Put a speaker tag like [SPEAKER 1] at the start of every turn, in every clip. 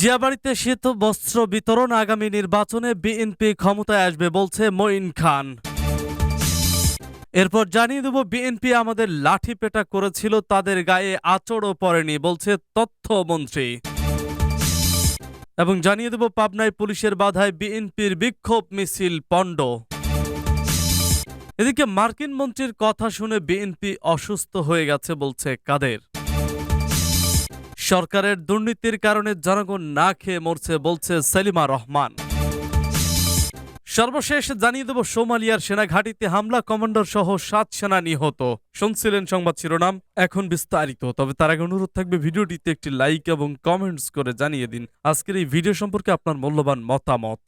[SPEAKER 1] জিয়াবাড়িতে শীত, বস্ত্র বিতরণ আগামী নির্বাচনে বিএনপি ক্ষমতায় আসবে বলছে মঈন খান। এরপর জানিয়ে দেব, বিএনপি আমাদের লাঠি পেটা করেছিল, তাদের গায়ে আচড়ও পড়েনি, বলছে তথ্যমন্ত্রী। এবং জানিয়ে দেব, পাবনায় পুলিশের বাধায় বিএনপির বিক্ষোভ মিছিল পণ্ড। এদিকে মার্কিন মন্ত্রীর কথা শুনে বিএনপি অসুস্থ হয়ে গেছে বলছে কাদের। সরকারের দুর্নীতির কারণে জনগণ না খেয়ে মরছে বলছে সেলিমা রহমান। সর্বশেষ জানিয়ে দেব, সোমালিয়ার সেনা ঘাঁটিতে হামলা, কমান্ডার সহ সাত সেনা নিহত। শুনছিলেন সংবাদ শিরোনাম, এখন বিস্তারিত। তবে তার আগে অনুরোধ থাকবে, ভিডিওটিতে একটি লাইক এবং কমেন্টস করে জানিয়ে দিন। আজকের এই ভিডিও সম্পর্কে আপনার মূল্যবান মতামত।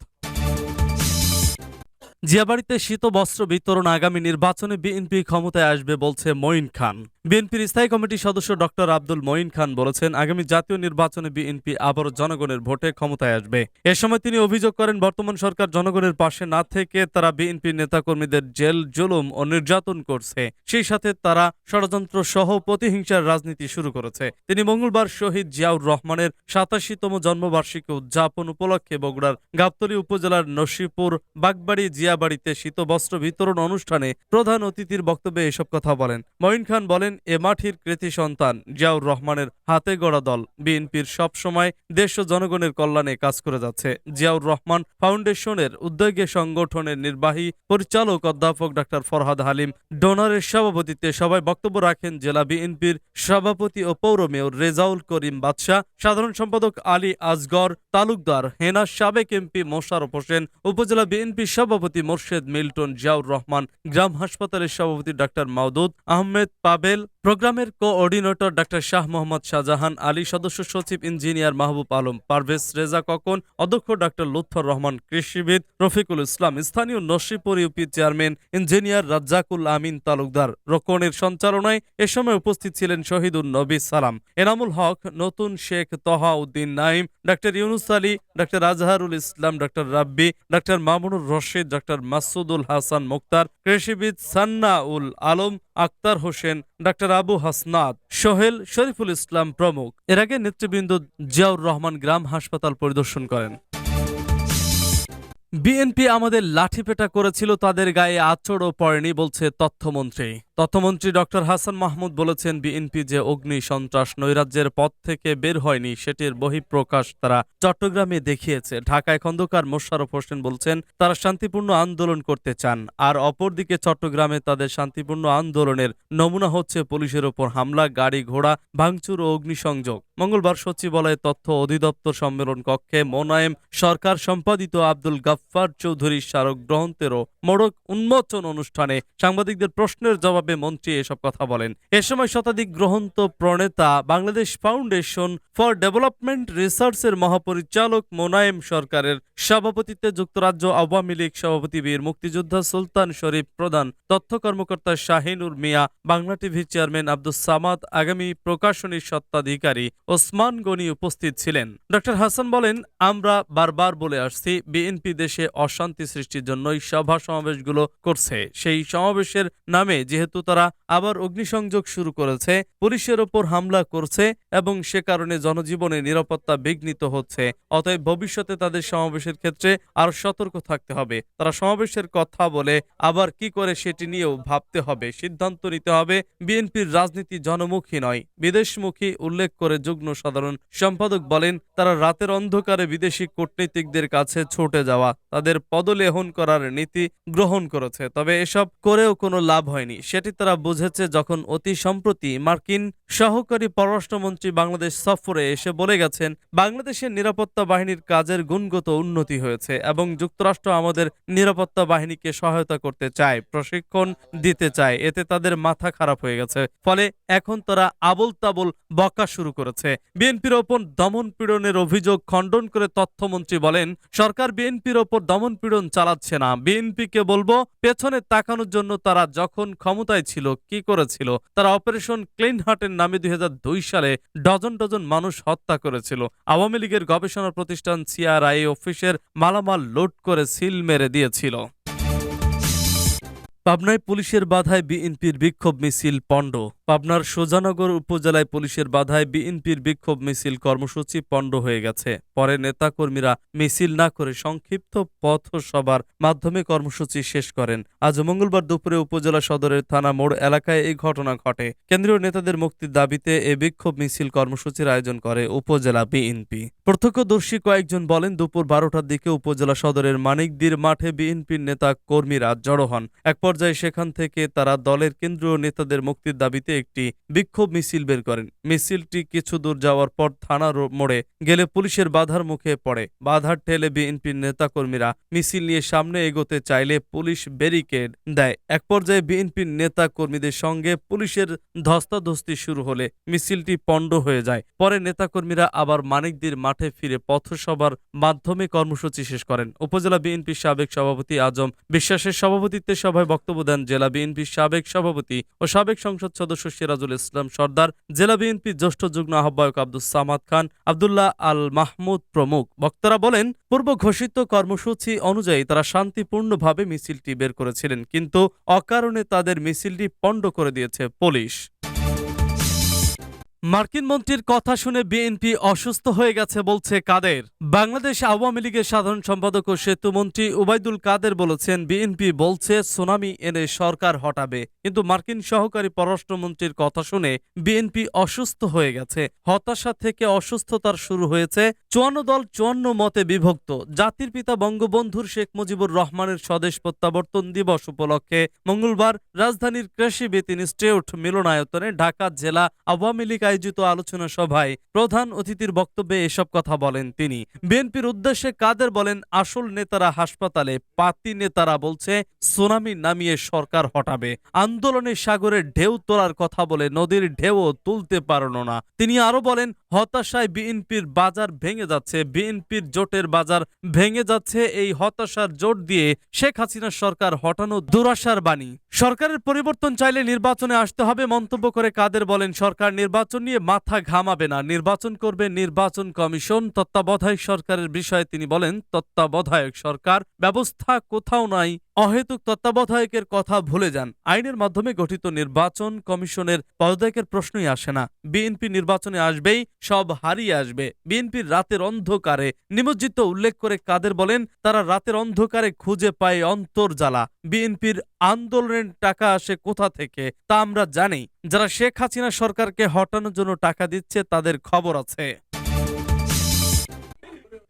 [SPEAKER 1] জিয়াবাড়িতে শীত বস্ত্র বিতরণ আগামী নির্বাচনে বিএনপি ক্ষমতায় আসবে বলছে মঈন খান। বিএনপির স্থায়ী কমিটির সদস্য ডক্টর আব্দুল মঈন খান বলেছেন, আগামী জাতীয় নির্বাচনে বিএনপি আবারও জনগণের ভোটে ক্ষমতায় আসবে। এ সময় তিনি অভিযোগ করেন, বর্তমান সরকার জনগণের পাশে না থেকে তারা বিএনপি নেতাকর্মীদের জেল, জুলুম ও নির্যাতন করছে। সেই সাথে তারা ষড়যন্ত্র সহ প্রতিহিংসার রাজনীতি শুরু করেছে। তিনি মঙ্গলবার শহীদ জিয়াউর রহমানের সাতাশিতম জন্মবার্ষিকী উদযাপন উপলক্ষে বগুড়ার গাবতলী উপজেলার নসিপুর বাগবাড়ি জিয়াবাড়িতে শীতবস্ত্র বিতরণ অনুষ্ঠানে প্রধান অতিথির বক্তব্যে এসব কথা বলেন। মঈন খান বলেন, এ মাঠির কৃতি সন্তান, জিয়াউর রহমানের হাতে গড়া দল। বিএনপির সবসময় দেশ ও জনগণের কল্যাণে কাজ করে যাচ্ছে। জিয়াউর রহমান ফাউন্ডেশনের উদ্যোগে সংগঠনের নির্বাহী পরিচালক অধ্যাপক ডাক্তার ফরহাদ হালিম ডোনারের সভাপতিত্বে সবাই বক্তব্য রাখেন জেলা বিএনপির সভাপতি ও পৌর মেয়র রেজাউল করিম বাদশাহ, সাধারণ সম্পাদক আলী আজগর, তালুকদার হেনা সাবেক এমপি মোশারফ হোসেন, উপজেলা বিএনপি সভাপতি মোর্শেদ মিল্টন জিয়াউর রহমান, গ্রাম হাসপাতালের সভাপতি ডাক্তার মাওদুদ আহমেদ, পাবেল প্রোগ্রামের কোঅর্ডিনেটর ডাক্তার শাহ মোহাম্মদ শাহজাহান আলী, সদস্য সচিব ইঞ্জিনিয়ার মাহবুব আলম, পারভেজ রেজা ককন, অধ্যক্ষ ডাক্তার লুৎফর রহমান, কৃষিবিদ রফিকুল ইসলাম, স্থানীয় Nasipur UP chairman engineer Razzakul Amin Talukdar, রোকনের সঞ্চালনায় এ সময় উপস্থিত ছিলেন শহীদুল নবী সালাম, এনামুল হক, নতুন Sheikh Taha Uddin Naim doctor Yunus Ali, doctor Azharul Islam, doctor Rabbi, doctor Mamunur Rashid doctor Masudul Hasan Mukhtar, কৃষিবিদ সান্না উল আলম, আক্তার হোসেন, ডাক্তার আবু হাসনাদ সোহেল শরীফুল ইসলাম প্রমুখ। এর আগে নেতৃবৃন্দ জিয়াউর রহমান গ্রাম হাসপাতাল পরিদর্শন করেন। বিএনপি আমাদের লাঠিপেটা করেছিল, তাদের গায়ে আচড়ও পড়েনি বলছে তথ্যমন্ত্রী। তথ্যমন্ত্রী ডক্টর হাসান মাহমুদ বলেছেন, বিএনপি যে অগ্নি সন্ত্রাস নৈরাজ্যের পথ থেকে বের হয়নি, সেটির বহিঃপ্রকাশ তারা চট্টগ্রামে দেখিয়েছে। ঢাকায় খন্দকার মোশাররফ হোসেন বলছেন, তারা শান্তিপূর্ণ আন্দোলন করতে চান। আর অপরদিকে চট্টগ্রামে তাদের শান্তিপূর্ণ আন্দোলনের নমুনা হচ্ছে পুলিশের ওপর হামলা, গাড়ি ঘোড়া, ভাঙচুর ও অগ্নিসংযোগ। মঙ্গলবার সচিবালয়ে তথ্য অধিদপ্তর সম্মেলন কক্ষে মোনায়েম সরকার সম্পাদিত আব্দুল গাফফার চৌধুরী স্মারক গ্রন্থেরও মোড়ক উন্মোচন অনুষ্ঠানে সাংবাদিকদের প্রশ্নের জবাবে মন্ত্রী এসব কথা বলেন। এ সময় শতাধিক গ্রন্থ, প্রণেতা, বাংলাদেশ ফাউন্ডেশন ফর ডেভেলপমেন্ট রিসার্চের মহাপরিচালক মোনায়েম সরকারের সভাপতিত্বে যুক্তরাজ্য আওয়ামী লীগ সভাপতি বীর মুক্তিযোদ্ধা সুলতান শরীফ প্রধান তথ্য কর্মকর্তা শাহিনুর মিয়া, বাংলা টিভির চেয়ারম্যান আব্দুস সামাদ, আগামী প্রকাশনীর সত্ত্বাধিকারী ওসমান গনি উপস্থিত ছিলেন। ডক্টর হাসান বলেন, আমরা বারবার বলে আসছি, বিএনপি দেশে অশান্তি সৃষ্টির জন্যই সভা সমাবেশগুলো করছে। সেই সমাবেশের নামে যেহেতু তারা আবার অগ্নিসংযোগ শুরু করেছে, পুলিশের ওপর হামলা করছে এবং সে কারণে জনজীবনে নিরাপত্তা বিঘ্নিত হচ্ছে। অতএব ভবিষ্যতে তাদের সমাবেশের ক্ষেত্রে আরও সতর্ক থাকতে হবে। তারা সমাবেশের কথা বলে আবার কি করে সেটি নিয়েও ভাবতে হবে। সিদ্ধান্ত নিতে হবে, বিএনপির রাজনীতি জনমুখী নয়। বিদেশমুখী উল্লেখ করে যুগ্ম সাধারণ সম্পাদক বলেন, তারা রাতের অন্ধকারে বিদেশি কূটনীতিকদের কাছে ছুটে যাওয়া তাদের পদলেহন করার নীতি গ্রহণ করেছে, তবে এসব করেও কোনো লাভ হয়নি। সেটি তারা বুঝেছে যখন অতি সম্প্রতি মার্কিন সহকারী পররাষ্ট্রমন্ত্রী বাংলাদেশ সফরে এসে বলে গেছেন, বাংলাদেশের নিরাপত্তা বাহিনীর কাজের গুণগত উন্নতি হয়েছে এবং যুক্তরাষ্ট্র আমাদের নিরাপত্তা বাহিনীকে সহায়তা করতে চায়, প্রশিক্ষণ দিতে চায়। এতে তাদের মাথা খারাপ হয়ে গেছে। ফলে এখন তারা আবল তাবল বকা শুরু করেছে। বিএনপির ওপর দমন পীড়নের অভিযোগ খণ্ডন করে তথ্যমন্ত্রী বলেন, সরকার বিএনপির ওপর দমন পীড়ন চালাচ্ছে না। বিএনপিকে বলব, পেছনে তাকানোর জন্য তারা যখন ক্ষমতায় ছিল, কি করেছিল? তারা অপারেশন ক্লিন হার্টের নামে দুই হাজার দুই সালে ডজন ডজন মানুষ হত্যা করেছিল। আওয়ামী লীগের গবেষণা প্রতিষ্ঠান সিআরআই অফিসের মালামাল লোড করে সিল মেরে দিয়েছিল। পাবনায় পুলিশের বাধায় বিএনপির বিক্ষোভ মিছিল পণ্ড। পাবনার সোজানগর উপজেলায় পুলিশের বাধায় বিএনপির বিক্ষোভ মিছিল, কর্মসূচি পণ্ড হয়ে গেছে। পরে নেতাকর্মীরা মিছিল না করে সংক্ষিপ্ত পথসভার মাধ্যমে কর্মসূচি শেষ করেন। আজ মঙ্গলবার দুপুরে উপজেলা সদরের থানা মোড় এলাকায় এই ঘটনা ঘটে। কেন্দ্রীয় নেতাদের মুক্তির দাবিতে এ বিক্ষোভ মিছিল কর্মসূচির আয়োজন করে উপজেলা বিএনপি। প্রত্যক্ষদর্শী কয়েকজন বলেন, দুপুর বারোটার দিকে উপজেলা সদরের মানিকদির মাঠে বিএনপির নেতা কর্মীরা জড়ো হন। এক পর্যায়ে সেখান থেকে তারা দলের কেন্দ্রীয় নেতাদের মুক্তির দাবিতে একটি বিক্ষোভ মিছিল বের করেন। মিছিলটি কিছু দূর যাওয়ার পর থানা রো- মোড়ে গেলে পুলিশের বাধার মুখে পড়ে। বাধার ঠেলে বিএনপির নেতাকর্মীরা মিছিল নিয়ে সামনে এগোতে চাইলে পুলিশ ব্যারিকেড দেয়। এক পর্যায়ে বিএনপির নেতা কর্মীদের সঙ্গে পুলিশের ধস্তাধস্তি শুরু হলে মিছিলটি পণ্ড হয়ে যায়। পরে নেতাকর্মীরা আবার মানিকদির মাঠে ফিরে পথসভার মাধ্যমে কর্মসূচি শেষ করেন। উপজেলা বিএনপির সাবেক সভাপতি আজম বিশ্বাসের সভাপতিত্বে সভায় বক্তব্য দেন জেলা বিএনপির সাবেক সভাপতি ও সাবেক সংসদ সদস্য সিরাজুল ইসলাম সর্দার, জেলা বিএনপি জ্যেষ্ঠ যুগ্ম আহ্বায়ক আব্দুল সামাদ খান, আবদুল্লাহ আল মাহমুদ প্রমুখ। বক্তারা বলেন, পূর্ব ঘোষিত কর্মসূচি অনুযায়ী তারা শান্তিপূর্ণভাবে মিছিলটি বের করেছিলেন, কিন্তু অকারণে তাদের মিছিলটি পণ্ড করে দিয়েছে পুলিশ। মার্কিন মন্ত্রীর কথা শুনে বিএনপি অসুস্থ হয়ে গেছে বলছে কাদের। বাংলাদেশ আওয়ামী লীগের সাধারণ সম্পাদক ও সেতুমন্ত্রী উবাইদুল কাদের বলেছেন, বিএনপি বলছে সুনামি এনে সরকার হটাবে। কিন্তু মার্কিন সহকারী পররাষ্ট্রমন্ত্রীর কথা শুনে বিএনপি অসুস্থ হয়ে গেছে। হতাশা থেকে অসুস্থতার শুরু হয়েছে চুয়ান্ন দল চুয়ান্ন মতে বিভক্ত। জাতির পিতা বঙ্গবন্ধুর শেখ মুজিবুর রহমানের স্বদেশ প্রত্যাবর্তন দিবস উপলক্ষে মঙ্গলবার রাজধানীর কৃষিবিদ স্টেউট মিলনায়তনে ঢাকা জেলা আওয়ামী লীগ আয়োজিত আলোচনা সভায় প্রধান অতিথির বক্তব্যে এসব কথা বলেন তিনি। বিএনপির উদ্দেশ্যে কাদের বলেন, আসল নেতারা হাসপাতালে, পাতি নেতারা বলছে, সুনামি নামিয়ে সরকার হটাবে। আন্দোলনের সাগরে ঢেউ তোলার কথা বলে নদীর ঢেউ তুলতে পারল না। তিনি আরও বলেন হতাশায় বিএনপির বাজার ভেঙে যাচ্ছে, বিএনপির জোটের বাজার ভেঙে যাচ্ছে। এই হতাশার জোট দিয়ে শেখ হাসিনা সরকার হটানো দুরাশার বাণী। সরকারের পরিবর্তন চাইলে নির্বাচনে আসতে হবে মন্তব্য করে কাদের বলেন সরকার? নির্বাচন নিয়ে মাথা ঘামাবে না। নির্বাচন করবে নির্বাচন কমিশন। তত্ত্বাবধায়ক সরকারের বিষয়ে তিনি বলেন, তত্ত্বাবধায়ক সরকার ব্যবস্থা কোথাও নাই। অহেতুক তত্ত্বাবধায়কের কথা ভুলে যান। আইনের মাধ্যমে গঠিত নির্বাচন কমিশনের পদত্যাগের প্রশ্নই আসে না। বিএনপি নির্বাচনে আসবেই, সব হারিয়ে আসবে। বিএনপির রাতের অন্ধকারে নিমজ্জিত উল্লেখ করে কাদের বলেন, তারা রাতের অন্ধকারে খুঁজে পায় অন্তর্জালা বিএনপির আন্দোলনের টাকা আসে কোথা থেকে, তা আমরা জানি। যারা শেখ হাসিনা সরকারকে হটানোর জন্য টাকা দিচ্ছে, তাদের খবর আছে।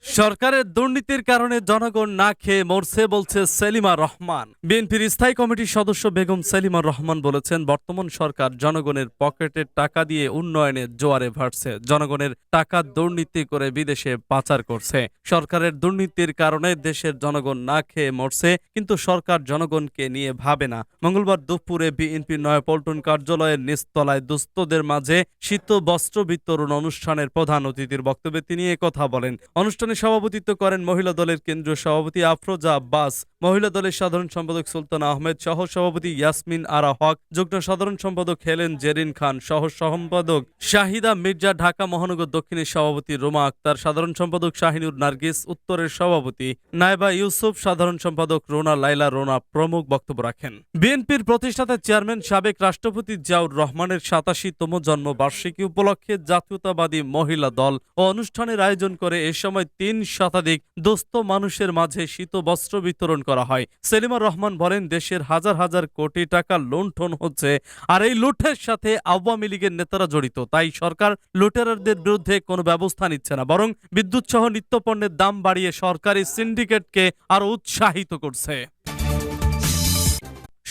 [SPEAKER 1] সরকারের দুর্নীতির কারণে জনগণ না খেয়ে মরছে বলছে সেলিমা রহমান। বিএনপির স্থায়ী কমিটির সদস্য বেগম সেলিমা রহমান বলেছেন, বর্তমান সরকার জনগণের পকেটের টাকা দিয়ে উন্নয়নের জোয়ারে ভাসছে। জনগণের টাকা দুর্নীতি করে বিদেশে পাচার করছে। সরকারের দুর্নীতির কারণে দেশের জনগণ না খেয়ে মরছে, কিন্তু সরকার জনগণকে নিয়ে ভাবে না। মঙ্গলবার দুপুরে বিএনপি নয়াপল্টন কার্যালয়ের নিচতলায় দুস্থদের মাঝে শীত বস্ত্র বিতরণ অনুষ্ঠানের প্রধান অতিথির বক্তব্যে তিনি কথা বলেন। অনুষ্ঠানে সভাপতিত্ব করেন মহিলা দলের কেন্দ্রীয় সভাপতি আফরোজা আব্বাস, মহিলা দলের সাধারণ সম্পাদক সুলতান আহমেদ, সহ সভাপতি ইয়াসমিন আরা হক, যুগ্ম সাধারণ সম্পাদক হেলেন জেরিন খান, সহ সম্পাদক শাহিদা মির্জা, ঢাকা মহানগর দক্ষিণের সভাপতি রোমা আক্তার, সাধারণ সম্পাদক শাহিনুর নার্গিস, উত্তরের সভাপতি নাইবা ইউসুফ, সাধারণ সম্পাদক রোনা লাইলা রোনা প্রমুখ বক্তব্য রাখেন। বিএনপির প্রতিষ্ঠাতা চেয়ারম্যান সাবেক রাষ্ট্রপতি জিয়াউর রহমানের সাতাশি সাতাশিতম জন্মবার্ষিকী উপলক্ষে জাতীয়তাবাদী মহিলা দল ও অনুষ্ঠানের আয়োজন করে এ সময় তিন শতাধিক দোস্ত মানুষের মাঝে শীত বস্ত্র বিতরণ করা হয়। সেলিমার রহমান বলেন, দেশের হাজার হাজার কোটি টাকা লুণ্ঠন হচ্ছে আর এই লুঠের সাথে আওয়ামী লীগের নেতারা জড়িত। তাই সরকার লুটেরারদের বিরুদ্ধে কোনো ব্যবস্থা নিচ্ছে না, বরং বিদ্যুৎ সহ নিত্যপণ্যের দাম বাড়িয়ে সরকারি সিন্ডিকেটকে আরও উৎসাহিত করছে।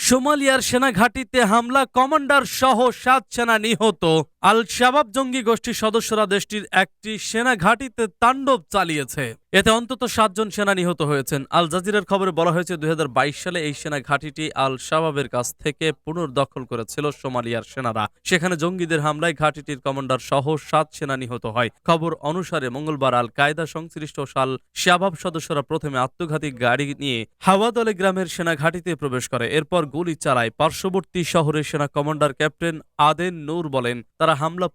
[SPEAKER 1] সোমালিয়ার সেনা ঘাঁটিতে হামলা, কমান্ডার সহ সাত সেনা নিহত। আল শাবাব জঙ্গি গোষ্ঠীর সদস্যরা দেশটির একটি সেনা ঘাঁটিতে তাণ্ডব চালিয়েছে। এতে অন্তত সাতজন সেনা নিহত হয়েছেন। আল জাজিরার খবরে বলা হয়েছে, দুই সালে এই সেনা ঘাঁটিটি আল শাবাবের কাছ থেকে পুনর্দখল করেছিল সোমালিয়ার সেনারা। সেখানে জঙ্গিদের হামলায় ঘাঁটিটির কমান্ডার সহ সাত সেনা নিহত হয়। খবর অনুসারে মঙ্গলবার আল কায়দা সংশ্লিষ্ট সাল শাবাব সদস্যরা প্রথমে আত্মঘাতী গাড়ি নিয়ে হাওয়াদলে গ্রামের সেনা ঘাঁটিতে প্রবেশ করে। এরপর গুলি চালায় পার্শ্ববর্তী শহরের সেনা কমান্ডার ক্যাপ্টেন আদেন নূর বলেন, তারা হামলা